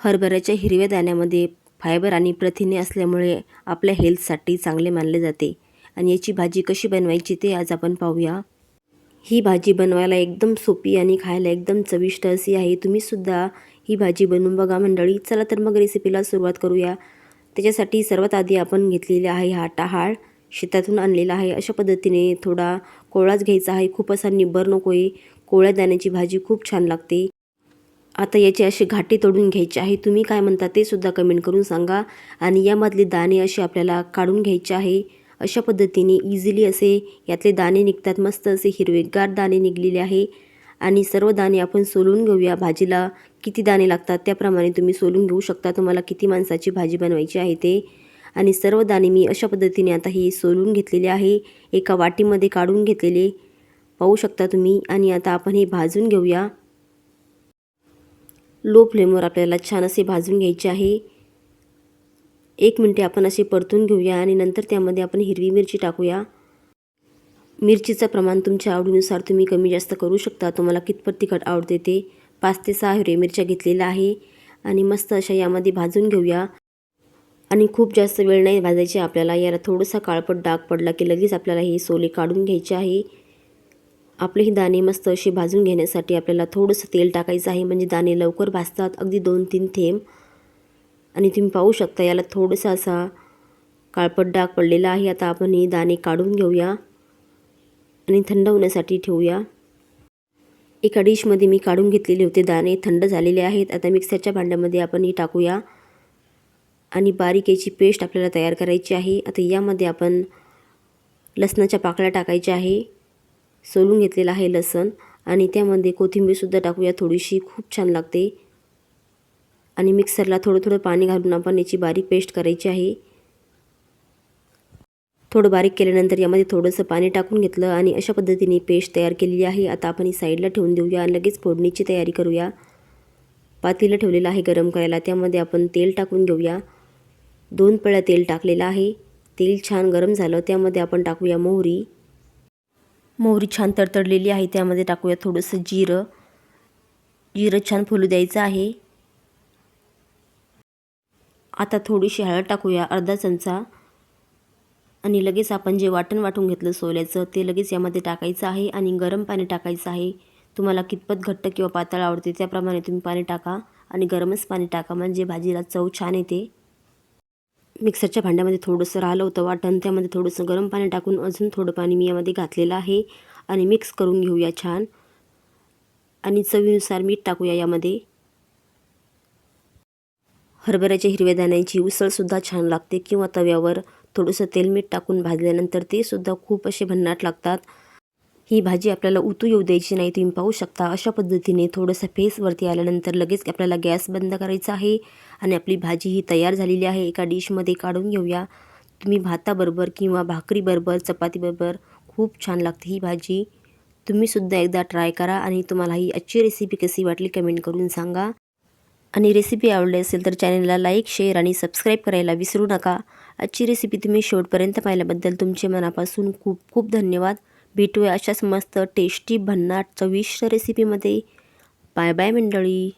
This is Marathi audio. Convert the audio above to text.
हरभऱ्याच्या हिरव्या दाण्यामध्ये फायबर आणि प्रथिने असल्यामुळे आपल्या हेल्थसाठी चांगले मानले जाते. आणि याची भाजी कशी बनवायची ते आज आपण पाहूया. ही भाजी बनवायला एकदम सोपी आणि खायला एकदम चविष्ट अशी आहे. तुम्हीसुद्धा ही भाजी बनवून बघा मंडळी. चला तर मग रेसिपीला सुरुवात करूया. त्याच्यासाठी सर्वात आधी आपण घेतलेला आहे हा टाहाळ शेतातून आणलेला आहे. अशा पद्धतीने थोडा कोवळाच घ्यायचा आहे. खूप असा निब्बर नको आहे कोवळ्या दाण्याची भाजी खूप छान लागते. आता याचे असे घाटे तोडून घ्यायचे आहे. तुम्ही काय म्हणता ते सुद्धा कमेंट करून सांगा. आणि यामधले दाणे असे आपल्याला काढून घ्यायचे आहे. अशा पद्धतीने इझिली असे यातले दाणे निघतात. मस्त असे हिरवेगार दाणे निघलेले आहे. आणि सर्व दाणे आपण सोलून घेऊया. भाजीला किती दाणे लागतात त्याप्रमाणे तुम्ही सोलून घेऊ शकता. तुम्हाला किती माणसाची भाजी बनवायची आहे ते. आणि सर्व दाणे मी अशा पद्धतीने आता हे सोलून घेतलेले आहे. एका वाटीमध्ये काढून घेतलेले पाहू शकता तुम्ही. आणि आता आपण हे भाजून घेऊया. लो फ्लेमवर आपल्याला छान असे भाजून घ्यायचे आहे. एक मिनटे आपण असे परतून घेऊया आणि नंतर त्यामध्ये आपण हिरवी मिरची टाकूया. मिरचीचं प्रमाण तुमच्या आवडीनुसार तुम्ही कमी जास्त करू शकता. तुम्हाला कितपत तिखट आवडते ते पाच ते सहा हिरव्या मिरच्या घेतलेल्या आहे. आणि मस्त अशा यामध्ये भाजून घेऊया. आणि खूप जास्त वेळ नाही भाजायची आपल्याला. याला थोडंसं काळपट डाग पडला की लगेच आपल्याला हे सोले काढून घ्यायचे आहे. आपले ही दाणे मस्त असे भाजून घेण्यासाठी आपल्याला थोडंसं तेल टाकायचं आहे. म्हणजे दाणे लवकर भाजतात. अगदी दोन तीन थेंब. आणि तुम्ही पाहू शकता याला थोडंसं असा काळपट डाग पडलेला आहे. आता आपण हे दाणे काढून घेऊया. आणि थंड होण्यासाठी ठेवूया. एका डिशमध्ये मी काढून घेतलेले होते दाणे. थंड झालेले आहेत. आता मिक्सरच्या भांड्यामध्ये आपण ही टाकूया. आणि बारीक याची पेस्ट आपल्याला तयार करायची आहे. आता यामध्ये आपण लसणाच्या पाकळ्या टाकायच्या आहे. सोलून घेतलेला आहे लसण. आणि त्यामध्ये कोथिंबीरसुद्धा टाकूया. थोडीशी खूप छान लागते. आणि मिक्सरला थोडं थोडं पाणी घालून आपण याची बारीक पेस्ट करायची आहे. थोडं बारीक केल्यानंतर यामध्ये थोडंसं पाणी टाकून घेतलं आणि अशा पद्धतीने पेस्ट तयार केलेली आहे. आता आपण ही साईडला ठेवून देऊया आणि लगेच फोडणीची तयारी करूया. पातीला ठेवलेलं आहे गरम करायला. त्यामध्ये आपण तेल टाकून घेऊया. दोन पळ्या तेल टाकलेलं आहे. तेल छान गरम झालं. त्यामध्ये आपण टाकूया मोहरी. मोहरी छान तडतडलेली आहे त्यामध्ये टाकूया थोडंसं जिरं. जिरं छान फुलू द्यायचं आहे. आता थोडीशी हळद टाकूया अर्धा चमचा. आणि लगेच आपण जे वाटण वाटून घेतलं सोल्याचं ते लगेच यामध्ये टाकायचं आहे आणि गरम पाणी टाकायचं आहे. तुम्हाला कितपत घट्ट किंवा पातळ आवडते त्याप्रमाणे तुम्ही पाणी टाका आणि गरमच पाणी टाका म्हणजे भाजीला चव छान येते. मिक्सरच्या भांड्यामध्ये थोडंसं राहिलं होतं वाटण. त्यामध्ये थोडंसं गरम पाणी टाकून अजून थोडं पाणी मी यामध्ये घातलेलं आहे आणि मिक्स करून घेऊया छान. आणि चवीनुसार मीठ टाकूया यामध्ये. हरभऱ्याच्या हिरव्या दाण्याची उसळसुद्धा छान लागते किंवा तव्यावर थोडंसं तेल मीठ टाकून भाजल्यानंतर ते सुद्धा खूप असे भन्नाट लागतात. ही भाजी आपल्याला उतू येऊ द्यायची नाही तुम्ही पाहू शकता. अशा पद्धतीने थोडंसं फेसवरती आल्यानंतर लगेच आपल्याला गॅस बंद करायचा आहे आणि आपली भाजी ही तयार झालेली आहे. एका डिशमध्ये काढून घेऊया. तुम्ही भाताबरोबर किंवा भाकरीबरोबर चपातीबरोबर खूप छान लागते ही भाजी. तुम्हीसुद्धा एकदा ट्राय करा आणि तुम्हाला ही आजची रेसिपी कशी वाटली कमेंट करून सांगा. आणि रेसिपी आवडली असेल तर चॅनलला लाईक शेअर आणि सबस्क्राईब करायला विसरू नका. आजची रेसिपी तुम्ही शेवटपर्यंत पाहिल्याबद्दल तुमचे मनापासून खूप खूप धन्यवाद. भेटूया अशाच मस्त टेस्टी भन्नाट चविष्ट रेसिपीमध्ये बाय बाय मंडळी.